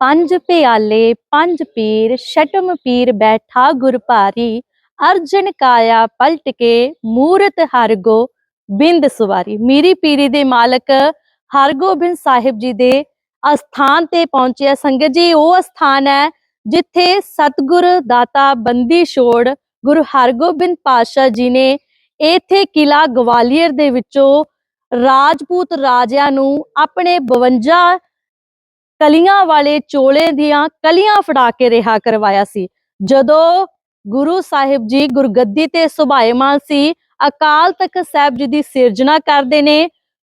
ਪੰਜ ਪਿਆਲੇ ਪੰਜ ਪੀਰ, ਛਟਮ ਪੀਰ ਬੈਠਾ ਗੁਰ ਭਾਰੀ। ਅਰਜਨ ਕਾਇਆ ਪਲਟ ਕੇ, ਮੂਰਤ ਹਰਗੋ ਬਿੰਦ ਸਵਾਰੀ। ਮੀਰੀ ਪੀਰੀ ਦੇ ਮਾਲਕ ਹਰਗੋਬਿੰਦ ਸਾਹਿਬ ਜੀ ਦੇ ਅਸਥਾਨ ਤੇ ਪਹੁੰਚਿਆ। ਸੰਗਤ ਜੀ, ਉਹ ਅਸਥਾਨ ਹੈ ਜਿੱਥੇ ਸਤਗੁਰ ਦਾਤਾ ਬੰਦੀ ਛੋੜ ਗੁਰੂ ਹਰਗੋਬਿੰਦ ਪਾਤਸ਼ਾਹ ਜੀ ਨੇ ਇੱਥੇ ਕਿਲਾ ਗਵਾਲੀਅਰ ਦੇ ਵਿੱਚੋਂ ਰਾਜਪੂਤ ਰਾਜਿਆਂ ਨੂੰ ਆਪਣੇ 52 ਕਲੀਆਂ ਵਾਲੇ ਚੋਲੇ ਦੀਆਂ ਕਲੀਆਂ ਫੜਾ ਕੇ ਰਿਹਾ ਕਰਵਾਇਆ ਸੀ। ਜਦੋਂ ਗੁਰੂ ਸਾਹਿਬ ਜੀ ਗੁਰਗੱਦੀ ਤੇ ਸੁਭਾਏਮਾਨ ਸੀ, ਅਕਾਲ ਤਖਤ ਸਾਹਿਬ ਜੀ ਦੀ ਸਿਰਜਣਾ ਕਰਦੇ ਨੇ,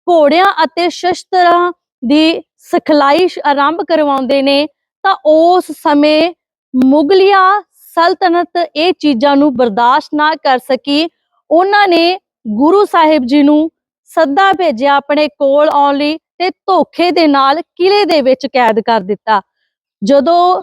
ਘੋੜਿਆਂ ਅਤੇ ਸ਼ਸਤਰਾਂ ਦੀ ਸਿਖਲਾਈ ਆਰੰਭ ਕਰਵਾਉਂਦੇ ਨੇ, ਤਾਂ ਉਸ ਸਮੇਂ ਮੁਗਲਿਆ ਸਲਤਨਤ ਇਹ ਚੀਜ਼ਾਂ ਨੂੰ ਬਰਦਾਸ਼ਤ ਨਾ ਕਰ ਸਕੀ। ਉਹਨਾਂ ਨੇ ਗੁਰੂ ਸਾਹਿਬ ਜੀ ਨੂੰ ਸੱਦਾ ਭੇਜਿਆ ਆਪਣੇ ਕੋਲ ਆਉਣ ਲਈ। ਤੇ ਧੋਖੇ ਦੇ ਨਾਲ ਕਿਲੇ ਦੇ ਵਿੱਚ ਕੈਦ ਕਰ ਦਿੱਤਾ। ਜਦੋਂ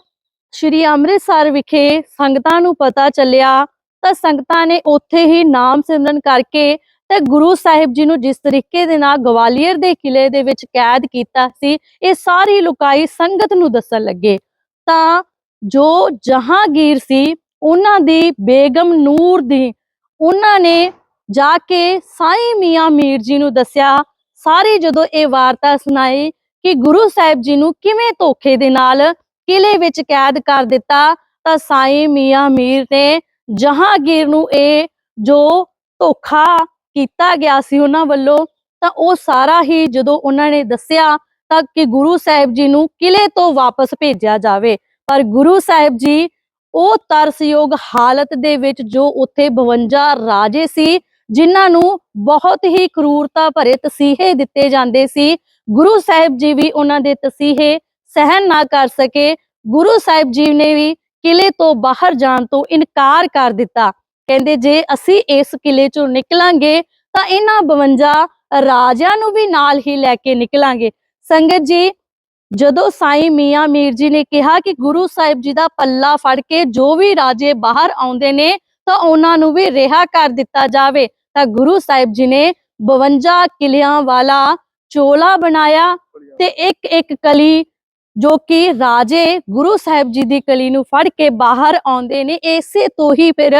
ਸ਼੍ਰੀ ਅੰਮ੍ਰਿਤਸਰ ਵਿਖੇ ਸੰਗਤਾਂ ਨੂੰ ਪਤਾ ਚੱਲਿਆ, ਤਾਂ ਸੰਗਤਾਂ ਨੇ ਉੱਥੇ ਹੀ ਨਾਮ ਸਿਮਰਨ ਕਰਕੇ ਤੇ ਗੁਰੂ ਸਾਹਿਬ ਜੀ ਨੂੰ ਜਿਸ ਤਰੀਕੇ ਦੇ ਨਾਲ ਗਵਾਲੀਅਰ ਦੇ ਕਿਲੇ ਦੇ ਵਿੱਚ ਕੈਦ ਕੀਤਾ ਸੀ, ਇਹ ਸਾਰੀ ਲੁਕਾਈ ਸੰਗਤ ਨੂੰ ਦੱਸਣ ਲੱਗੇ। ਤਾਂ ਜੋ ਜਹਾਂਗੀਰ ਸੀ, ਉਹਨਾਂ ਦੀ ਬੇਗਮ ਨੂਰ ਦੀ, ਉਹਨਾਂ ਨੇ ਜਾ ਕੇ ਸਾਈਂ ਮੀਆਂ ਮੀਰ ਜੀ ਨੂੰ ਦੱਸਿਆ ਸਾਰੀ ਜਦੋਂ ਇਹ ਵਾਰਤਾ ਸੁਣਾਈ ਕਿ ਗੁਰੂ ਸਾਹਿਬ ਜੀ ਨੂੰ ਕਿਵੇਂ ਧੋਖੇ ਦੇ ਨਾਲ ਕਿਲੇ ਵਿੱਚ ਕੈਦ ਕਰ ਦਿੱਤਾ, ਤਾਂ ਸਾਈਂ ਮੀਆਂ ਮੀਰ ਨੇ ਜਹਾਂਗੀਰ ਨੂੰ ਇਹ ਜੋ ਧੋਖਾ ਕੀਤਾ ਗਿਆ ਸੀ ਉਹਨਾਂ ਵੱਲੋਂ, ਤਾਂ ਉਹ ਸਾਰਾ ਹੀ ਜਦੋਂ ਉਹਨਾਂ ਨੇ ਦੱਸਿਆ ਤਾਂ ਕਿ ਗੁਰੂ ਸਾਹਿਬ ਜੀ ਨੂੰ ਕਿਲੇ ਤੋਂ ਵਾਪਸ ਭੇਜਿਆ ਜਾਵੇ। ਪਰ ਗੁਰੂ ਸਾਹਿਬ ਜੀ ਉਹ ਤਰਸਯੋਗ ਹਾਲਤ ਦੇ ਵਿੱਚ ਜੋ ਉੱਥੇ 52 ਰਾਜੇ ਸੀ ਜਿਨ੍ਹਾਂ ਨੂੰ ਬਹੁਤ ਹੀ ਕਰੂਰਤਾ ਭਰੇ ਤਸੀਹੇ ਦਿੱਤੇ ਜਾਂਦੇ ਸੀ। ਗੁਰੂ ਸਾਹਿਬ ਜੀ ਵੀ ਉਹਨਾਂ ਦੇ ਤਸੀਹੇ ਸਹਿਨ ਨਾ ਕਰ ਸਕੇ। ਗੁਰੂ ਸਾਹਿਬ ਜੀ ਨੇ ਵੀ ਕਿਲੇ ਤੋਂ ਬਾਹਰ ਜਾਣ ਤੋਂ ਇਨਕਾਰ ਕਰ ਦਿੱਤਾ। ਕਹਿੰਦੇ, ਜੇ ਅਸੀਂ ਇਸ ਕਿਲੇ ਚੋਂ ਨਿਕਲਾਂਗੇ, ਤਾਂ ਇਹਨਾਂ 52 ਰਾਜਿਆਂ ਨੂੰ ਵੀ ਨਾਲ ਹੀ ਲੈ ਕੇ ਨਿਕਲਾਂਗੇ। ਸੰਗਤ ਜੀ, ਜਦੋਂ ਸਾਈਂ ਮੀਆਂ ਮੀਰ ਜੀ ਨੇ ਕਿਹਾ ਕਿ ਗੁਰੂ ਸਾਹਿਬ ਜੀ ਦਾ ਪੱਲਾ ਫੜ ਕੇ ਜੋ ਵੀ ਰਾਜੇ ਬਾਹਰ ਆਉਂਦੇ ਨੇ, ਤਾਂ ਉਹਨਾਂ ਨੂੰ ਵੀ ਰਿਹਾ ਕਰ ਦਿੱਤਾ ਜਾਵੇ। ਤਾਂ ਗੁਰੂ ਸਾਹਿਬ ਜੀ ਨੇ 52 ਕਿਲਿਆਂ ਵਾਲਾ ਚੋਲਾ ਬਣਾਇਆ ਤੇ ਇੱਕ ਇੱਕ ਕਲੀ ਜੋ ਕਿ ਰਾਜੇ ਗੁਰੂ ਸਾਹਿਬ ਜੀ ਦੀ ਕਲੀ ਨੂੰ ਫੜ ਕੇ ਬਾਹਰ ਆਉਂਦੇ ਨੇ ਇਸੇ ਤੋਂ ਹੀ ਫਿਰ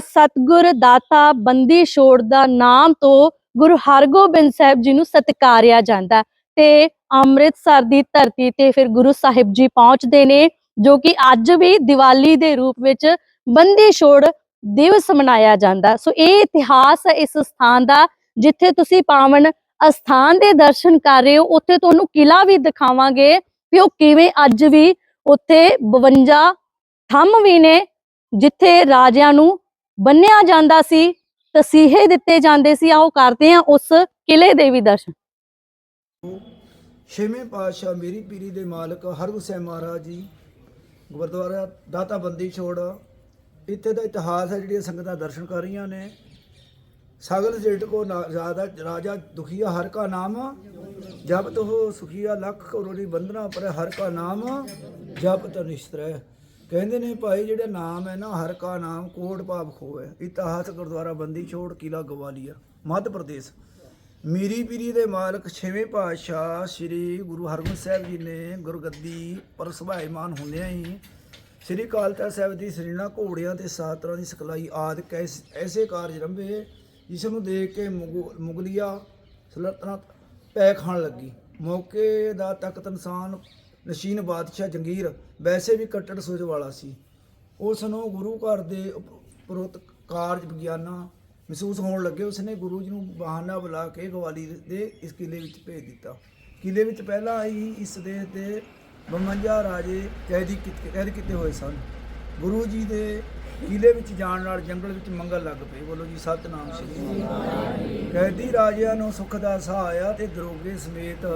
ਸਤਿਗੁਰ ਦਾਤਾ ਬੰਦੀ ਛੋੜ ਦਾ ਨਾਮ ਤੋਂ ਗੁਰੂ ਹਰਗੋਬਿੰਦ ਸਾਹਿਬ ਜੀ ਨੂੰ ਸਤਿਕਾਰਿਆ ਜਾਂਦਾ ਤੇ ਅੰਮ੍ਰਿਤਸਰ ਦੀ ਧਰਤੀ ਤੇ ਫਿਰ ਗੁਰੂ ਸਾਹਿਬ ਜੀ ਪਹੁੰਚਦੇ ਨੇ ਜੋ ਕਿ ਅੱਜ ਵੀ ਦੀਵਾਲੀ ਦੇ ਰੂਪ ਵਿੱਚ ਬੰਦੀ ਛੋੜ ਦਿਵਸ ਮਨਾਇਆ ਜਾਂਦਾ। ਸੋ ਇਹ ਇਤਿਹਾਸ ਹੈ ਇਸ ਸਥਾਨ ਦਾ, ਜਿੱਥੇ ਤੁਸੀਂ ਪਾਵਨ ਅਸਥਾਨ ਦੇ ਦਰਸ਼ਨ ਕਰ ਰਹੇ ਹੋ, ਉੱਥੇ ਤੁਹਾਨੂੰ ਕਿਲਾ ਵੀ ਦਿਖਾਵਾਂਗੇ ਵੀ ਉਹ ਕਿਵੇਂ ਅੱਜ ਵੀ ਉੱਥੇ 52 ਥੰਮ ਵੀ ਨੇ, ਜਿੱਥੇ ਰਾਜਿਆਂ ਨੂੰ ਬੰਨਿਆ ਜਾਂਦਾ ਸੀ, ਤਸੀਹੇ ਦਿੱਤੇ ਜਾਂਦੇ ਸੀ ਆਓ ਕਰਦੇ ਆ ਉਸ ਕਿਲੇ ਦੇ ਵੀ ਦਰਸ਼ਨ। ਛੇਵੇਂ ਪਾਤਸ਼ਾਹ ਮੇਰੀ ਪੀਰੀ ਦੇ ਮਾਲਕ ਹਰਗੋਬਿੰਦ ਮਹਾਰਾਜ ਜੀ, ਗੁਰਦੁਆਰਾ ਦਾਤਾ ਬੰਦੀ ਛੋੜ ਇੱਥੇ ਦਾ ਇਤਿਹਾਸ ਹੈ, ਜਿਹੜੀਆਂ ਸੰਗਤਾਂ ਦਰਸ਼ਨ ਕਰ ਰਹੀਆਂ ਨੇ। ਸਗਲ ਜੇਟ ਕੋ ਨਾ- ਰਾਜਾ ਦੁਖੀਆ ਹਰ ਕਾ ਨਾਮ। ਜਪਤ ਹੋ ਸੁਖੀਆ ਲੱਖ ਕਰੋੜੀ ਬੰਦਨਾ ਪਰ ਹਰ ਕਾ ਨਾਮ। ਜਪਤ ਨਿਸ਼ਤਰੈ ਕਹਿੰਦੇ ਨੇ, ਭਾਈ, ਜਿਹੜਾ ਨਾਮ ਹੈ ਨਾ, ਹਰ ਕਾ ਨਾਮ ਕੋਟ ਭਾਵ ਖੋਏ ਇਤਿਹਾਸ ਗੁਰਦੁਆਰਾ ਬੰਦੀ ਛੋੜ, ਕਿਲਾ ਗਵਾਲੀਅਰ, ਮੱਧ ਪ੍ਰਦੇਸ਼। ਮੀਰੀ ਪੀਰੀ ਦੇ ਮਾਲਕ ਛੇਵੇਂ ਪਾਤਸ਼ਾਹ ਸ੍ਰੀ ਗੁਰੂ ਹਰਗੋਬਿੰਦ ਸਾਹਿਬ ਜੀ ਨੇ ਗੁਰਗੱਦੀ ਪਰ ਸੁਭਾਏਮਾਨ ਹੁੰਦਿਆਂ ਹੀ ਸ੍ਰੀ ਅਕਾਲ ਸਾਹਿਬ ਦੀ ਸਰੀਣਾ ਘੋੜਿਆਂ ਤੇ ਸਾਤਰਾਂ ਦੀ ਸਿਖਲਾਈ ਆਦਿ ਕੈਸ ਐਸੇ ਕਾਰਜ ਰੰਭੇ ਜਿਸ ਨੂੰ ਦੇਖ ਕੇ ਮੁਗਲ- ਮੁਗਲਿਆ ਸਲਤਨਤ ਪੈ ਖਾਣ ਲੱਗੀ। ਮੌਕੇ ਦਾ ਤਖਤ ਇਨਸਾਨ ਨਸ਼ੀਨ ਬਾਦਸ਼ਾਹ ਜੰਗੀਰ ਵੈਸੇ ਵੀ ਕੱਟੜ ਸੋਚ ਵਾਲਾ ਸੀ। ਉਸ ਨੂੰ ਗੁਰੂ ਘਰ ਦੇ ਉਪਰੋਤ ਕਾਰਜ ਵਿਗਿਆਨਾ ਮਹਿਸੂਸ ਹੋਣ ਲੱਗੇ। ਉਸਨੇ ਗੁਰੂ ਜੀ ਨੂੰ ਬਹਾਨਾ ਬੁਲਾ ਕੇ ਗਵਾਲੀ ਦੇ ਇਸ ਕਿਲੇ ਵਿੱਚ ਭੇਜ ਦਿੱਤਾ। ਕਿਲੇ ਵਿੱਚ ਪਹਿਲਾਂ ਹੀ ਇਸ ਦੇਸ਼ ਦੇ 52 ਰਾਜੇ ਕੈਦੀ ਕੀਤੇ, ਕੈਦ ਕੀਤੇ ਹੋਏ ਸਨ। ਗੁਰੂ ਜੀ ਦੇ ਕਿਲੇ ਵਿੱਚ ਜਾਣ ਨਾਲ ਜੰਗਲ ਵਿੱਚ ਮੰਗਲ ਲੱਗ ਪਏ। ਬੋਲੋ ਜੀ, ਸਤਨਾਮ ਸ੍ਰੀ ਕੈਦੀ ਰਾਜਿਆਂ ਨੂੰ ਸੁੱਖ ਦਾ ਸਾਹ ਆਇਆ ਤੇ ਦਰੋਗੇ ਸਮੇਤ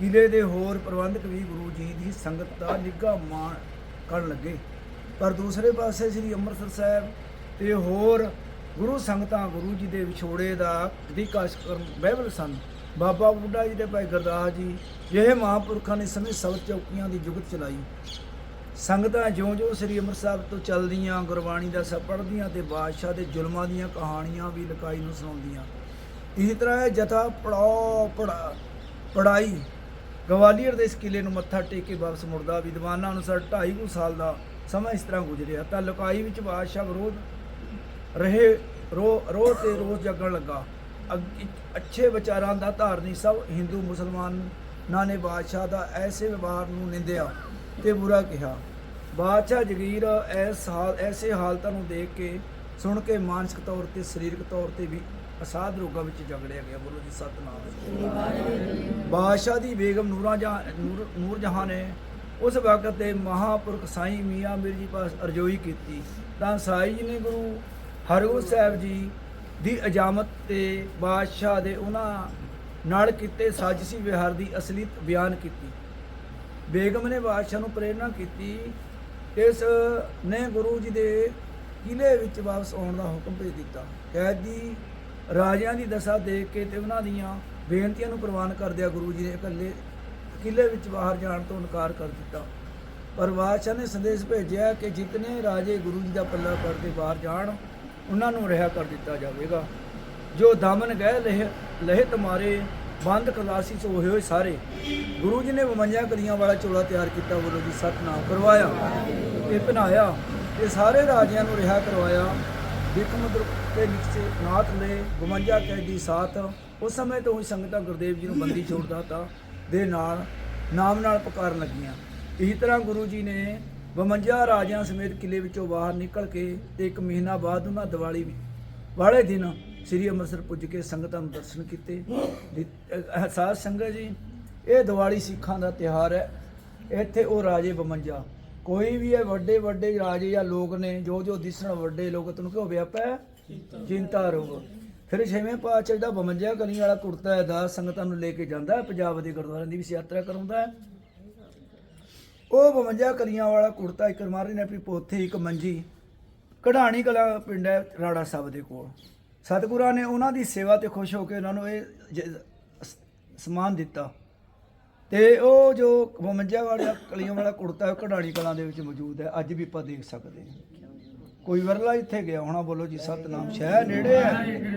ਕਿਲੇ ਦੇ ਹੋਰ ਪ੍ਰਬੰਧਕ ਵੀ ਗੁਰੂ ਜੀ ਦੀ ਸੰਗਤ ਦਾ ਨਿੱਘਾ ਮਾਣ ਕਰਨ ਲੱਗੇ। ਪਰ ਦੂਸਰੇ ਪਾਸੇ ਸ੍ਰੀ ਅੰਮ੍ਰਿਤਸਰ ਸਾਹਿਬ ਤੇ ਹੋਰ ਗੁਰੂ ਸੰਗਤਾਂ ਗੁਰੂ ਜੀ ਦੇ ਵਿਛੋੜੇ ਦਾ ਅਧਿਕਾਸ਼ ਕਰਨ ਬਹਿਬਲ ਸਨ। ਬਾਬਾ ਬੁੱਢਾ ਜੀ ਦੇ ਭਾਈ ਗੁਰਦਾਸ ਜੀ, ਜਿਹੇ ਮਹਾਂਪੁਰਖਾਂ ਨੇ ਸਮੇਂ ਸਬਤ ਚੌਕੀਆਂ ਦੀ ਜੁਗਤ ਚਲਾਈ। ਸੰਗਤਾਂ ਜਿਉਂ-ਜਿਉਂ ਸ੍ਰੀ ਅੰਮ੍ਰਿਤਸਰ ਸਾਹਿਬ ਤੋਂ ਚੱਲਦੀਆਂ, ਗੁਰਬਾਣੀ ਦਾ ਸਭ ਪੜ੍ਹਦੀਆਂ ਤੇ ਬਾਦਸ਼ਾਹ ਦੇ ਜ਼ੁਲਮਾਂ ਦੀਆਂ ਕਹਾਣੀਆਂ ਵੀ ਲਕਾਈ ਨੂੰ ਸੁਣਾਉਂਦੀਆਂ। ਇਸੇ ਤਰ੍ਹਾਂ ਇਹ ਜਥਾ ਪੜਾਓ ਪੜਾ ਪੜਾਈ ਗਵਾਲੀਅਰ ਦੇ ਇਸ ਕਿਲੇ ਨੂੰ ਮੱਥਾ ਟੇਕ ਕੇ ਵਾਪਸ ਮੁੜਦਾ। ਵਿਦਵਾਨਾਂ ਅਨੁਸਾਰ 2.5 ਕੁ ਸਾਲ ਦਾ ਸਮਾਂ ਇਸ ਤਰ੍ਹਾਂ ਗੁਜ਼ਰਿਆ। ਤਾਂ ਲੁਕਾਈ ਵਿੱਚ ਬਾਦਸ਼ਾਹ ਵਿਰੋਧ ਰਹੇ, ਰੋ ਰੋ ਤੇ ਰੋਜ਼ ਜਗਣ ਲੱਗਾ। ਅੱਛੇ ਵਿਚਾਰਾਂ ਦਾ ਧਾਰਨੀ ਸਭ ਹਿੰਦੂ ਮੁਸਲਮਾਨਾਂ ਨੇ ਬਾਦਸ਼ਾਹ ਦਾ ਐਸੇ ਵਿਵਹਾਰ ਨੂੰ ਨਿੰਦਿਆ ਤੇ ਬੁਰਾ ਕਿਹਾ। ਬਾਦਸ਼ਾਹ ਜਗੀਰ ਐਸ ਹਾਲ, ਐਸੇ ਹਾਲਤਾਂ ਨੂੰ ਦੇਖ ਕੇ ਸੁਣ ਕੇ ਮਾਨਸਿਕ ਤੌਰ ਤੇ, ਸਰੀਰਕ ਤੌਰ ਤੇ ਵੀ ਅਸਾਧ ਰੋਗਾਂ ਵਿੱਚ ਜਗੜਿਆ ਗਿਆ। ਬੋਲੋ ਜੀ, ਸਤਨਾਮ। ਬਾਦਸ਼ਾਹ ਦੀ ਬੇਗਮ ਨੂਰਾਂ ਜਹਾਂ, ਨੂਰ ਜਹਾਂ ਨੇ ਉਸ ਵਕਤ ਦੇ ਮਹਾਪੁਰਖ ਸਾਈਂ ਮੀਆਂ ਮੀਰ ਜੀ ਪਾਸ ਅਰਜ਼ੋਈ ਕੀਤੀ। ਤਾਂ ਸਾਈਂ ਜੀ ਨੇ ਗੁਰੂ ਹਰਗੋਬਿੰਦ ਸਾਹਿਬ ਜੀ ਦੀ ਅਜਾਮਤ ਤੇ ਬਾਦਸ਼ਾਹ ਦੇ ਉਹਨਾਂ ਨਾਲ ਕੀਤੇ ਸਾਜ਼ਿਸ਼ੀ ਵਿਹਾਰ ਦੀ ਅਸਲੀਤ ਬਿਆਨ ਕੀਤੀ। ਬੇਗਮ ਨੇ ਬਾਦਸ਼ਾਹ ਨੂੰ ਪ੍ਰੇਰਣਾ ਕੀਤੀ। ਇਸ ਨੇ ਗੁਰੂ ਜੀ ਦੇ ਕਿਲੇ ਵਿੱਚ ਵਾਪਸ ਆਉਣ ਦਾ ਹੁਕਮ ਭੇਜ ਦਿੱਤਾ। ਕੈਦੀ ਰਾਜਿਆਂ ਦੀ ਦਸ਼ਾ ਦੇਖ ਕੇ ਤੇ ਉਹਨਾਂ ਦੀਆਂ ਬੇਨਤੀਆਂ ਨੂੰ ਪ੍ਰਵਾਨ ਕਰਦਿਆਂ ਗੁਰੂ ਜੀ ਨੇ ਇਕੱਲੇ ਕਿਲੇ ਵਿੱਚ ਬਾਹਰ ਜਾਣ ਤੋਂ ਇਨਕਾਰ ਕਰ ਦਿੱਤਾ। ਪਰ ਬਾਦਸ਼ਾਹ ਨੇ ਸੰਦੇਸ਼ ਭੇਜਿਆ ਕਿ ਜਿਤਨੇ ਰਾਜੇ ਗੁਰੂ ਜੀ ਦਾ ਪੱਲਾ ਫੜ ਕੇ ਬਾਹਰ ਜਾਣ ਉਹਨਾਂ ਨੂੰ ਰਿਹਾ ਕਰ ਦਿੱਤਾ ਜਾਵੇਗਾ। ਜੋ ਦਮਨ ਗਏ, ਲਹਿ ਲਹਿ ਤੁਮਾਰੇ ਬੰਦ ਕਲਾਸੀ ਚ ਹੋਏ ਹੋਏ ਸਾਰੇ। ਗੁਰੂ ਜੀ ਨੇ 52 ਕਲੀਆਂ ਵਾਲਾ ਚੋਲਾ ਤਿਆਰ ਕੀਤਾ ਬੋਲੋ ਜੀ ਸਤਨਾਮ ਕਰਵਾਇਆ ਤੇ ਪਹਿਨਾਇਆ ਤੇ ਸਾਰੇ ਰਾਜਿਆਂ ਨੂੰ ਰਿਹਾ ਕਰਵਾਇਆ। ਵਿਕਮਦਰ ਤੇ ਨਿਕਸੇ ਨਾਥ ਨੇ 52 ਕੈਦੀ ਸਾਥ ਉਸ ਸਮੇਂ ਤੋਂ ਹੀ ਸੰਗਤਾਂ ਗੁਰਦੇਵ ਜੀ ਨੂੰ ਬੰਦੀ ਛੋੜਦਾ ਤਾ ਦੇ ਨਾਲ ਨਾਮ ਨਾਲ ਪੁਕਾਰਨ ਲੱਗੀਆਂ। ਇਸੇ ਤਰ੍ਹਾਂ ਗੁਰੂ ਜੀ ਨੇ 52 ਰਾਜਿਆਂ ਸਮੇਤ ਕਿਲੇ ਵਿੱਚੋਂ ਬਾਹਰ ਨਿਕਲ ਕੇ ਤੇ ਇੱਕ ਮਹੀਨਾ ਬਾਅਦ ਉਹਨਾਂ ਦੀਵਾਲੀ ਵਾਲੇ ਦਿਨ ਸ੍ਰੀ ਅੰਮ੍ਰਿਤਸਰ ਪੁੱਜ ਕੇ ਸੰਗਤਾਂ ਨੂੰ ਦਰਸ਼ਨ ਕੀਤੇ। ਦੀ- ਸਾਧ ਸੰਗਤ ਜੀ, ਇਹ ਦੀਵਾਲੀ ਸਿੱਖਾਂ ਦਾ ਤਿਉਹਾਰ ਹੈ। ਇੱਥੇ ਉਹ ਰਾਜੇ 52 ਕੋਈ ਵੀ ਇਹ ਵੱਡੇ ਵੱਡੇ ਰਾਜੇ ਜਾਂ ਲੋਕ ਨੇ, ਜੋ ਜੋ ਦਿਸਣ ਵੱਡੇ ਲੋਕ, ਤੈਨੂੰ ਕਿਉਂ ਵਿਆਪੈ, ਚਿੰਤਾ ਰੋਗ ਫਿਰ ਛੇਵੇਂ ਪਾਤਸ਼ਾਹ ਦਾ 52 ਕਲੀ ਵਾਲਾ ਕੁੜਤਾ ਹੈ, ਦਾਸ ਸੰਗਤਾਂ ਨੂੰ ਲੈ ਕੇ ਜਾਂਦਾ ਹੈ, ਪੰਜਾਬ ਦੇ ਗੁਰਦੁਆਰਿਆਂ ਦੀ ਵੀ ਯਾਤਰਾ ਕਰਾਉਂਦਾ ਹੈ। ਉਹ 52 ਕਲੀਆਂ ਵਾਲਾ ਕੁੜਤਾ ਇੱਕ ਮਾਰੇ ਨੇ ਆਪਣੀ ਪੋਥੀ ਇੱਕ ਮੰਜੀ। ਕਢਾਣੀ ਕਲਾ ਪਿੰਡ ਹੈ ਰਾੜਾ ਸਾਹਿਬ ਦੇ ਕੋਲ। ਸਤਿਗੁਰਾਂ ਨੇ ਉਹਨਾਂ ਦੀ ਸੇਵਾ ਤੇ ਖੁਸ਼ ਹੋ ਕੇ ਉਹਨਾਂ ਨੂੰ ਇਹ ਸਮਾਨ ਦਿੱਤਾ। ਤੇ ਉਹ ਜੋ 52 ਵਾਲਾ ਕਲੀਆਂ ਵਾਲਾ ਕੁੜਤਾ ਕਢਾਣੀ ਕਲਾਂ ਦੇ ਵਿੱਚ ਮੌਜੂਦ ਹੈ। ਅੱਜ ਵੀ ਆਪਾਂ ਦੇਖ ਸਕਦੇ ਹਾਂ। ਕੋਈ ਵਰਲਾ ਇੱਥੇ ਗਿਆ ਹੋਣਾ, ਬੋਲੋ ਜੀ, ਸਤਨਾਮ ਸ਼ਹਿਰ ਨੇੜੇ ਹੈ।